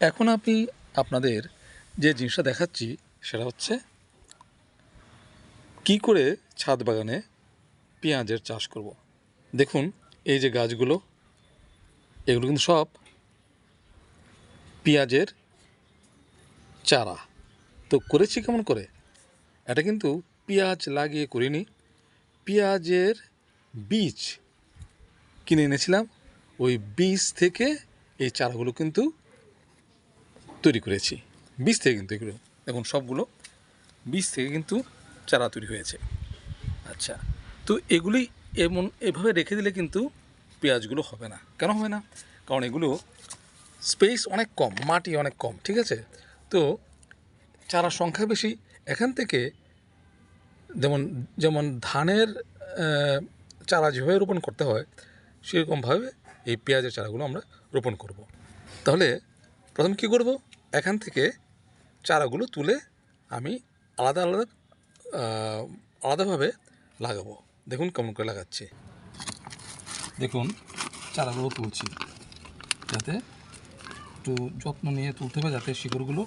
এখন আমি আপনাদের যে জিনিসটা দেখাচ্ছি, সেটা হচ্ছে কি করে ছাদ বাগানে পেঁয়াজের চাষ করব। দেখুন, এই যে গাছগুলো, এগুলো কিন্তু সব পেঁয়াজের চারা। তো করেছি কেমন করে? এটা কিন্তু পেঁয়াজ লাগিয়ে করিনি। পেঁয়াজের বীজ কিনে এনেছিলাম। ওই বীজ থেকে এই চারাগুলো কিন্তু তৈরি করেছি। বীজ থেকে কিন্তু এগুলো, দেখুন সবগুলো বীজ থেকে কিন্তু চারা তৈরি হয়েছে। আচ্ছা তো এগুলি এমন এভাবে রেখে দিলে কিন্তু পেঁয়াজগুলো হবে না। কেন হবে না? কারণ এগুলো স্পেস অনেক কম, মাটি অনেক কম, ঠিক আছে? তো চারা সংখ্যা বেশি, এখান থেকে যেমন যেমন ধানের চারা যেভাবে রোপণ করতে হয়, সেরকমভাবে এই পেঁয়াজের চারাগুলো আমরা রোপণ করব। তাহলে প্রথম কী করব? এখান থেকে চারাগুলো তুলে আমি আলাদা আলাদা আলাদাভাবে লাগাবো। দেখুন কেমন করে লাগাচ্ছি। দেখুন, চারাগুলো তুলছি। যাতে একটু যত্ন নিয়ে তুলতে হবে, যাতে শিকড়গুলো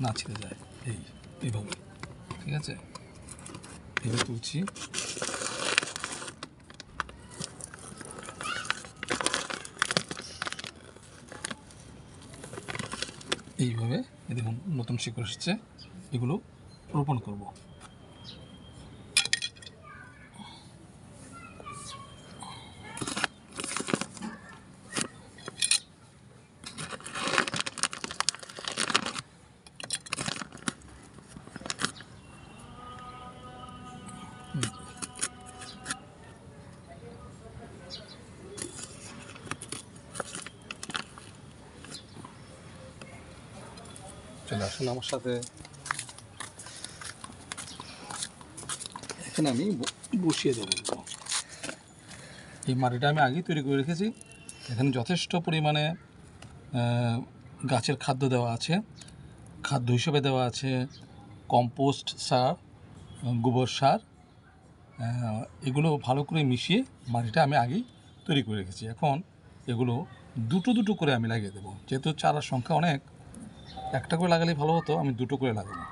না ছিঁড়ে যায়। এই, এইভাবে। ঠিক আছে? এইভাবে তুলছি। এইভাবে এই দেখুন নতুন শিকড় এসেছে এগুলো রোপণ করব। চলে আসুন আমার সাথে। এখানে আমি বসিয়ে দেবো। এই মাটিটা আমি আগেই তৈরি করে রেখেছি। এখানে যথেষ্ট পরিমাণে গাছের খাদ্য দেওয়া আছে। খাদ্য হিসেবে দেওয়া আছে কম্পোস্ট সার, গোবর সার এগুলো ভালো করে মিশিয়ে মাটিটা আমি আগেই তৈরি করে রেখেছি। এখন এগুলো দুটো দুটো করে আমি লাগিয়ে দেবো। যেহেতু চারার সংখ্যা অনেক একটা করে লাগালেই ভালো হতো আমি দুটো করে লাগাবো।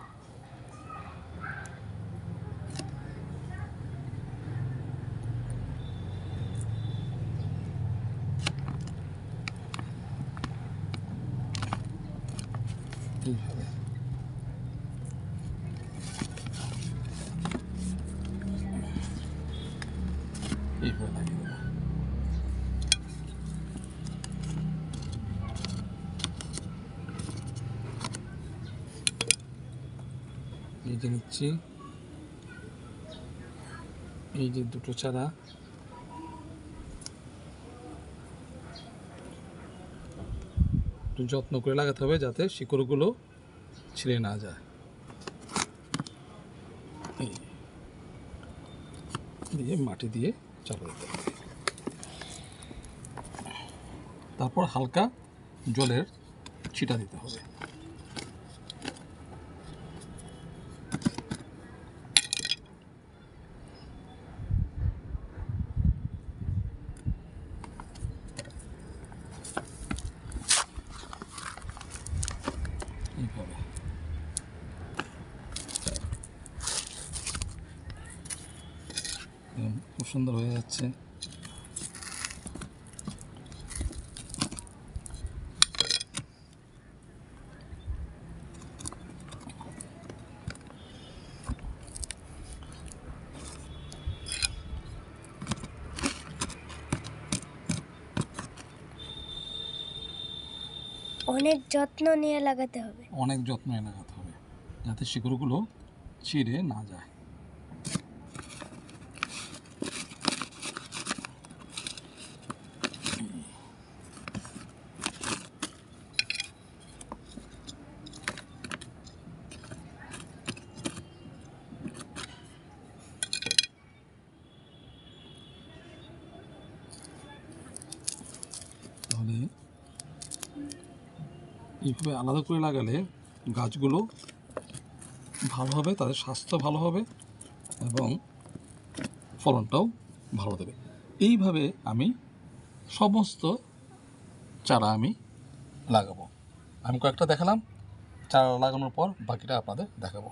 এইভাবে। এইভাবে দেবো এই যে নিচ্ছি। এই যে দুটো চারা। একটু যত্ন করে লাগাতে হবে যাতে শিকড়গুলো ছিঁড়ে না যায়। দিয়ে মাটি দিয়ে চাপা দিতে তারপর হালকা জলের ছিটা দিতে হবে এইভাবে এরকম খুব সুন্দর হয়ে যাচ্ছে। অনেক যত্ন নিয়ে লাগাতে হবে। অনেক যত্ন নিয়ে লাগাতে হবে যাতে শিকড়গুলো ছিঁড়ে না যায় তাহলে এইভাবে আলাদা করে লাগালে গাছগুলো ভালো হবে তাদের স্বাস্থ্য ভালো হবে এবং ফলনটাও ভালো দেবে। এইভাবে আমি সমস্ত চারা আমি লাগাবো। আমি কয়েকটা দেখালাম। চারা লাগানোর পর বাকিটা আপনাদের দেখাবো।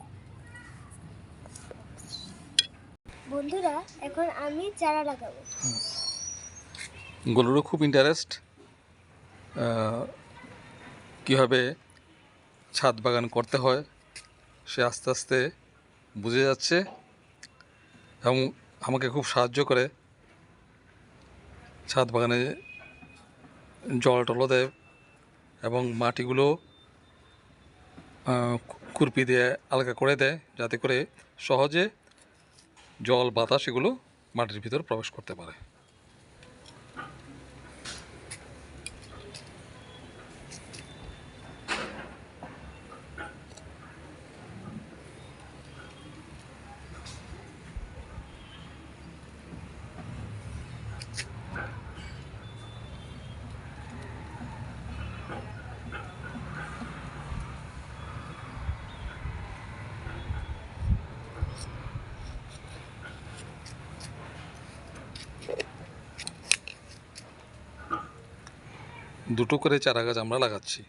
বন্ধুরা এখন আমি চারা লাগাবো। গরুরও খুব ইন্টারেস্ট কীভাবে ছাদ বাগান করতে হয়, সে আস্তে আস্তে বুঝে যাচ্ছে এবং আমাকে খুব সাহায্য করে। ছাদ বাগানে জল টল দেয় এবং মাটিগুলো খুরপি দিয়ে আলগা করে দেয় যাতে করে সহজে জল, বাতাস এগুলো মাটির ভিতর প্রবেশ করতে পারে। দুটো করে চারা গাছ আমরা লাগাচ্ছি।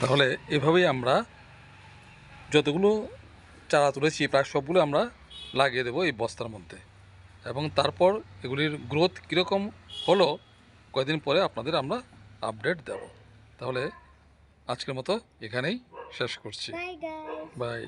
তাহলে এভাবেই আমরা যতগুলো চারা তুলেছি প্রায় সবগুলো আমরা লাগিয়ে দেবো এই বস্তার মধ্যে। এবং তারপর এগুলির গ্রোথ কীরকম হলো কয়েকদিন পরে আপনাদের আমরা আপডেট দেব। তাহলে আজকের মতো এখানেই শেষ করছি। Bye bye